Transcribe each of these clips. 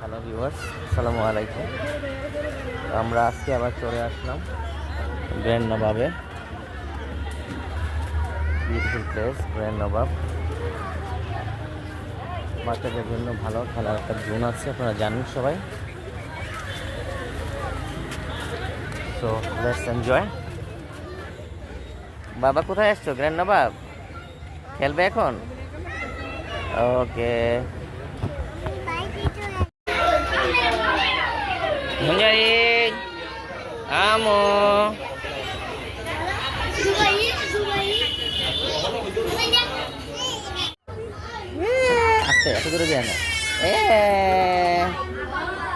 Hello viewers আসসালামু আলাইকুম আমরা আজকে আবার চলে আসলাম grand নবাবে। Beautiful place grand Nawab. বাচ্চাদের জন্য ভালো খেলার একটা জোন আছে, আপনারা জানেন সবাই। সো লেটস এনজয় বাবা, কোথায় আসছো? গ্র্যান্ড নবাব? খেলবে এখন? Okay Munjari Amo Aste, aku dulu dia Eh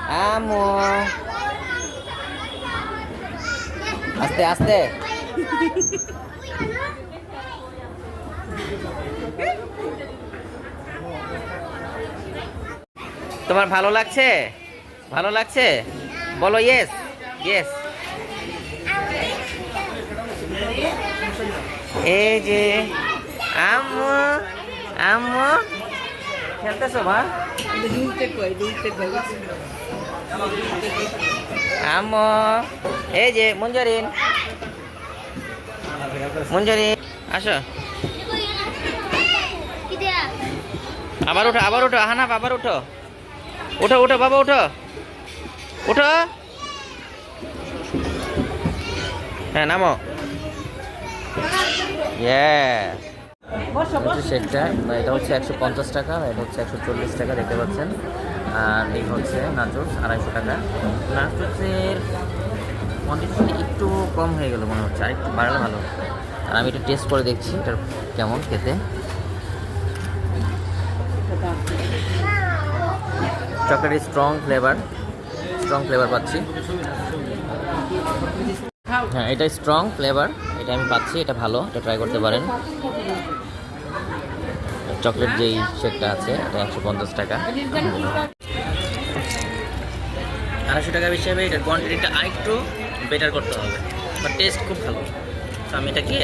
Amo Aste, aste তোমার ভালো লাগছে ভালো লাগছে বলো ইয়েস ইয়েস এই যে, আম্মু আম্মু। খেলতেছো, মা? আম্মু, এই যে, মঞ্জরিন। মঞ্জরিন, আসো। আবার উঠো আবার উঠো। হানাফ আবার উঠো। উঠো উঠো, বাবা, উঠো। উঠো হ্যাঁ নামো। সেটটা এটা হচ্ছে একশো পঞ্চাশ টাকা এটা হচ্ছে একশো চল্লিশ টাকা দেখতে পাচ্ছেন। আর এই হচ্ছে নাচুস আড়াইশো টাকা। নাচুসের কোয়ান্টিটি একটু কম হয়ে গেল মনে হচ্ছে আর একটু বাড়ালে ভালো আর আমি একটু টেস্ট করে দেখছি এটার কেমন খেতে। চকলেটের স্ট্রং ফ্লেভার স্ট্রং ফ্লেভার পাচ্ছি। হ্যাঁ এটা স্ট্রং ফ্লেভার এটা আমি পাচ্ছি, এটা ভালো, এটা ট্রাই করতে পারেন। চকলেট যেই শেকটা আছে, এটা একশো পঞ্চাশ টাকা। আড়াইশো টাকা হিসেবে এটার কোয়ান্টিটিটা আরেকটু বেটার করতে হবে। বাট টেস্ট খুব ভালো। তো আমি এটাকে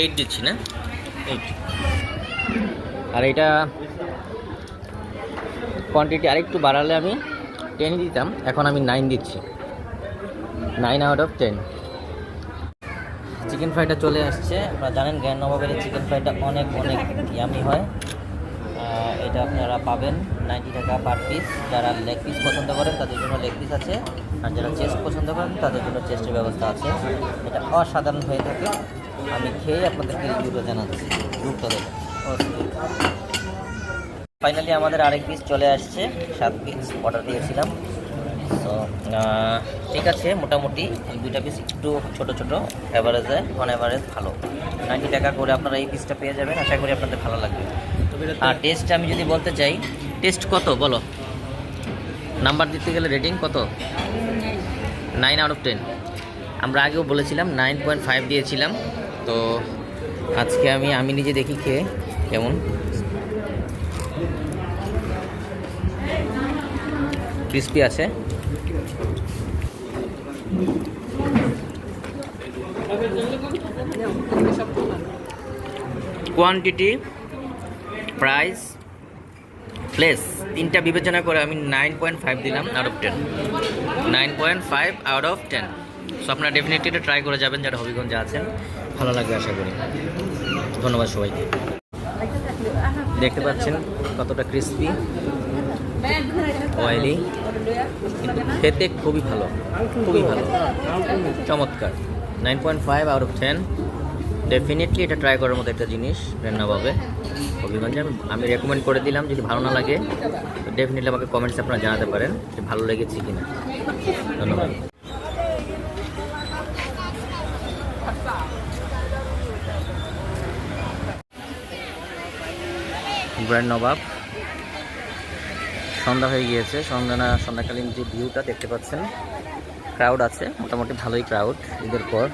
এইট দিচ্ছি, না? এইট আর এটা কোয়ান্টিটি আরেকটু বাড়ালে আমি টেন দিতাম, এখন আমি নাইন দিচ্ছি। Nine out of ten chicken ফ্রাইটা চলে আসছে। আপনারা জানেন জ্ঞান নবাবের চিকেন ফ্রাইটা অনেক অনেক ইয়ামি হয়। এটা আপনারা পাবেন নাইনটি টাকা পার পিস যারা লেগ পিস পছন্দ করেন, তাদের জন্য লেগ পিস আছে। আর যারা চেস্ট পছন্দ করেন, তাদের জন্য চেস্টের ব্যবস্থা আছে। এটা অসাধারণ হয়ে থাকে। আমি খেয়ে আপনাদেরকে রিভিউটা জানাচ্ছি। রূপটা দেখেন। ফাইনালি আমাদের আরেক পিস চলে আসছে। সাত পিস অর্ডার দিয়েছিলাম। তো ঠিক আছে মোটামুটি দুইটা পিস একটু ছোট ছোট অ্যাভারেজে অন অ্যাভারেজ ভালো। নাইনটি টাকা করে আপনারা এই পিসটা পেয়ে যাবেন। আশা করি আপনাদের ভালো লাগবে। আর টেস্ট আমি যদি বলতে চাই টেস্ট কত? বলো। নাম্বার দিতে গেলে রেটিং কত? নাইন আউট অফ টেন আমরা আগেও বলেছিলাম নাইন পয়েন্ট ফাইভ দিয়েছিলাম। তো আজকে আমি আমি নিজে দেখি খেয়ে কেমন। ক্রিস্পি আছে। কোয়ান্টিটি প্রাইস প্লেস তিনটা বিবেচনা করে আমি নাইন পয়েন্ট ফাইভ দিলাম out of ten nine point five out of ten so আপনারা ডেফিনেটলি এটা ট্রাই করে যাবেন যারা হবিগঞ্জে আছেন। ভালো লাগবে আশা করি। ধন্যবাদ সবাইকে। দেখতে পাচ্ছেন কতটা ক্রিস্পি অয়েলি কিন্তু খেতে খুবই ভালো খুবই ভালো। চমৎকার। Nine point five out of ten definitely এটা ট্রাই করার মতো একটা জিনিস রান্নাভাবে হবিগঞ্জে আমি আমি রেকমেন্ড করে দিলাম, যদি ভালো না লাগে, তো ডেফিনেটলি আমাকে কমেন্টস আপনারা জানাতে পারেন, যে ভালো লেগেছে কি না ধন্যবাদ। ব্র্যান্ড নবাব। সন্ধ্যা হয়ে গিয়েছে। সন্ধ্যা না, সন্ধ্যাকালীন যে ভিউটা দেখতে পাচ্ছেন ক্রাউড আছে, মোটামুটি ভালোই ক্রাউড ঈদের পর।